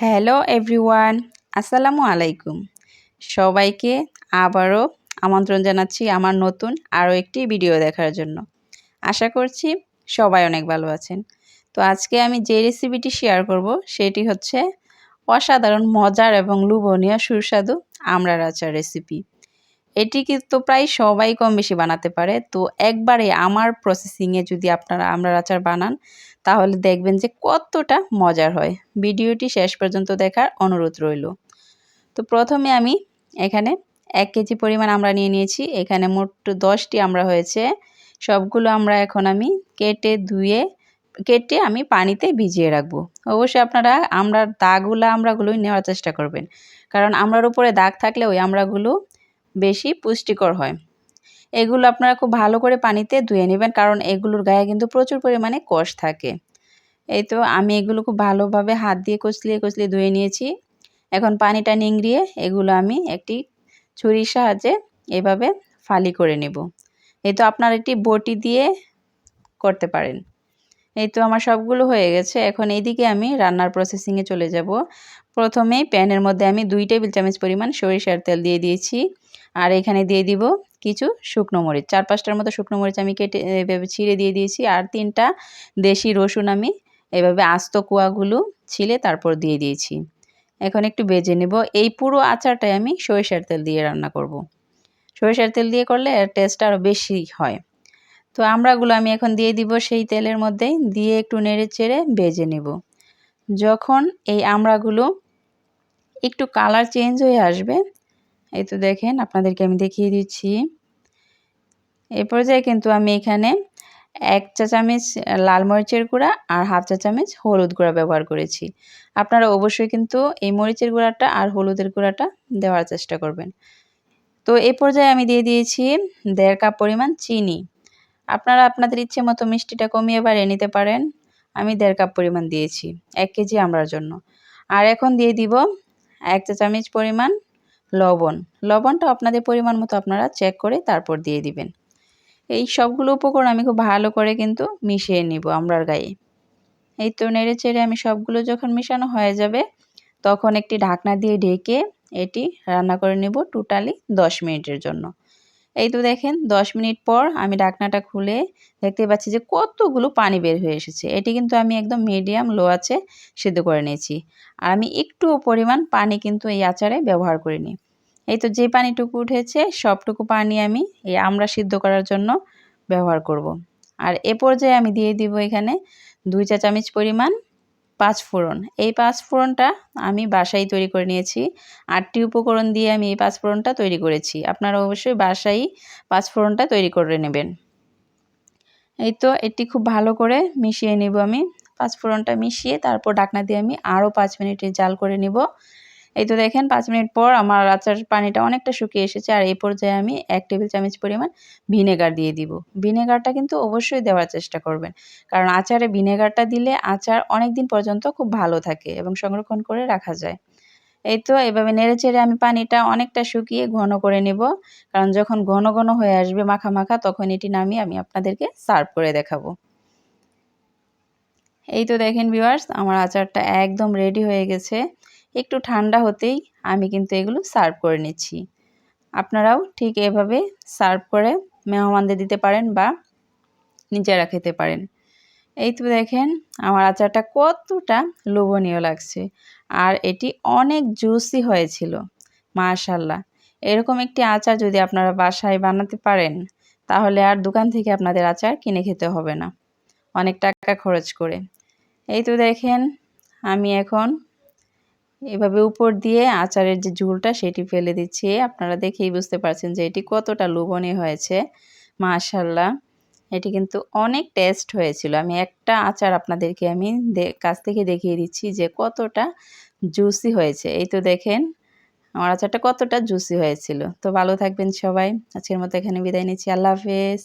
Hello everyone, আসসালামু আলাইকুম। সবাইকে আবারও আমন্ত্রণ জানাচ্ছি আমার নতুন আরও একটি ভিডিও দেখার জন্য। আশা করছি সবাই অনেক ভালো আছেন। তো আজকে আমি যে রেসিপিটি শেয়ার করব, সেটি হচ্ছে অসাধারণ, মজার এবং লুবনীয় সুস্বাদু আমরার আচার রেসিপি এটি কিন্তু প্রায় সবাই কম বেশি বানাতে পারে। তো একবারে আমার প্রসেসিংয়ে যদি আপনারা আমড়ার আচার বানান, তাহলে দেখবেন যে কতটা মজার হয়। ভিডিওটি শেষ পর্যন্ত দেখার অনুরোধ রইল। তো প্রথমে আমি এখানে এক কেজি পরিমাণ আমরা নিয়ে নিয়েছি। এখানে মোট দশটি আমরা হয়েছে। সবগুলো আমরা এখন আমি কেটে ধুয়ে, কেটে আমি পানিতে ভিজিয়ে রাখব। অবশ্যই আপনারা আমরা দাগগুলো আমরাগুলোই নেওয়ার চেষ্টা করবেন। কারণ আমরার উপরে দাগ থাকলে ওই আমরাগুলো বেশি পুষ্টিকর হয়। এগুলো আপনারা খুব ভালো করে পানিতে ধুয়ে নেবেন কারণ এগুলোর গায়ে কিন্তু প্রচুর পরিমাণে কষ থাকে। এই তো আমি এগুলো খুব ভালোভাবে হাত দিয়ে কচলিয়ে কচলিয়ে ধুয়ে নিয়েছি। এখন পানিটা নিংড়িয়ে এগুলো আমি একটি ছুরির সাহায্যে এভাবে ফালি করে নেব। এই তো আপনার একটি বটি দিয়ে করতে পারেন। এই তো আমার সবগুলো হয়ে গেছে। এখন এইদিকে আমি রান্নার প্রসেসিংয়ে চলে যাব। প্রথমেই প্যানের মধ্যে আমি দুই টেবিল চামচ পরিমাণ সরিষার তেল দিয়ে দিয়েছি। আর এখানে দিয়ে দিব কিছু শুকনো মরিচ। চার পাঁচটার মতো শুকনো মরিচ আমি কেটে, এভাবে ছিঁড়ে দিয়ে দিয়েছি। আর তিনটা দেশি রসুন আমি এভাবে আস্ত কুয়াগুলো ছিলে তারপর দিয়ে দিয়েছি। এখন একটু বেজে নেব। এই পুরো আচারটাই আমি সরিষার তেল দিয়ে রান্না করব। সরিষার তেল দিয়ে করলে এর টেস্ট আরও বেশি হয়। তো আমড়াগুলো আমি এখন দিয়ে দিব সেই তেলের মধ্যেই দিয়ে একটু নেড়ে চেড়ে বেজে নেব। যখন এই আমড়াগুলো একটু কালার চেঞ্জ হয়ে আসবে এই তো দেখেন, আপনাদেরকে আমি দেখিয়ে দিচ্ছি। এ পর্যায়ে কিন্তু আমি এখানে এক চা চামচ লাল মরিচের গুঁড়া আর হাফ চা চামচ হলুদ গুঁড়া ব্যবহার করেছি। আপনারা অবশ্যই কিন্তু এই মরিচের গুঁড়াটা আর হলুদের গুঁড়াটা দেওয়ার চেষ্টা করবেন। তো এই পর্যায়ে আমি দিয়ে দিয়েছি দেড় কাপ পরিমাণ চিনি। আপনারা আপনাদের ইচ্ছে মতো মিষ্টিটা কমিয়ে বাড়িয়ে নিতে পারেন। আমি দেড় কাপ পরিমাণ দিয়েছি, এক কেজি আমরার জন্য। আর এখন দিয়ে দিব এক চা চামচ পরিমাণ লবণ। লবণটা আপনাদের পরিমাণ মতো আপনারা চেক করে তারপর দিয়ে দিবেন। এই সবগুলো উপকরণ আমি খুব ভালো করে কিন্তু মিশিয়ে নিব আমরার গায়ে। এই তো নেড়ে চেড়ে আমি সবগুলো যখন মিশানো হয়ে যাবে, তখন একটি ঢাকনা দিয়ে ঢেকে এটি রান্না করে নেব টোটালি দশ মিনিটের জন্য। এই তো দেখেন, দশ মিনিট পর আমি ঢাকনাটা খুলে দেখতে পাচ্ছি যে কতগুলো পানি বের হয়ে এসেছে। এটি কিন্তু আমি একদম মিডিয়াম লো আছে সিদ্ধ করে নিয়েছি। আর আমি একটু পরিমাণ পানি কিন্তু এই আচারে ব্যবহার করিনি। এই তো যে পানিটুকু উঠেছে, সবটুকু পানি আমি এই আমরা সিদ্ধ করার জন্য ব্যবহার করব। আর এ পর্যায়ে আমি দিয়ে দিব এখানে দুই চা চামচ পরিমাণ পাঁচ ফোড়ন। এই পাঁচ ফোড়নটা আমি বাসায় তৈরি করে নিয়েছি। আটটি উপকরণ দিয়ে আমি এই পাঁচ ফোড়নটা তৈরি করেছি। আপনারা অবশ্যই বাসায় পাঁচ ফোড়নটা তৈরি করে নেবেন। এই তো এটি খুব ভালো করে মিশিয়ে নেব আমি। পাঁচ ফোড়নটা মিশিয়ে তারপর ডাকনা দিয়ে আমি আরও পাঁচ মিনিটের জাল করে নিব। এই তো দেখেন, পাঁচ মিনিট পর আমার আচার পানিটা অনেকটা শুকিয়ে এসেছে। আর এই পর্যায়ে আমি এক টেবিল চামচ পরিমাণ ভিনেগার দিয়ে দিব। ভিনেগারটা কিন্তু অবশ্যই দেওয়ার চেষ্টা করবেন। কারণ আচারে ভিনেগারটা দিলে আচার অনেক দিন পর্যন্ত খুব ভালো থাকে এবং সংরক্ষণ করে রাখা যায়। এই তো এভাবে নেড়ে চেড়ে আমি পানিটা অনেকটা শুকিয়ে ঘন করে নেব। কারণ যখন ঘন ঘন হয়ে আসবে মাখা মাখা, তখন এটি নামিয়ে আমি আপনাদেরকে সার্ভ করে দেখাবো। এই তো দেখেন ভিউয়ার্স, আমার আচারটা একদম রেডি হয়ে গেছে। একটু ঠান্ডা হতেই আমি কিন্তু এগুলো সার্ভ করে নিচ্ছি। আপনারাও ঠিক এভাবে সার্ভ করে মেহমানদের দিতে পারেন বা নিজেরা খেতে পারেন। এই তো দেখেন আমার আচারটা কতটা লোভনীয় লাগছে। আর এটি অনেক জুসি হয়েছিল মাশাল্লাহ এরকম একটি আচার যদি আপনারা বাসায় বানাতে পারেন, তাহলে আর দোকান থেকে আপনাদের আচার কিনে খেতে হবে না। অনেক টাকা খরচ করে। এই তো দেখেন আমি এখন এভাবে উপর দিয়ে আচারের যে ঝুলটা সেটি ফেলে দিচ্ছি। আপনারা দেখেই বুঝতে পারছেন যে এটি কতটা লোভনীয় হয়েছে। মাশাল্লাহ এটি কিন্তু অনেক টেস্ট হয়েছিল। আমি একটা আচার আপনাদেরকে আমি কাছ থেকে দেখিয়ে দিচ্ছি যে কতটা জুসি হয়েছে। এই তো দেখেন, আমার আচারটা কতটা জুসি হয়েছিল। তো ভালো থাকবেন সবাই। আজকের মতো এখানে বিদায় নিচ্ছি। আল্লাহ হাফেজ।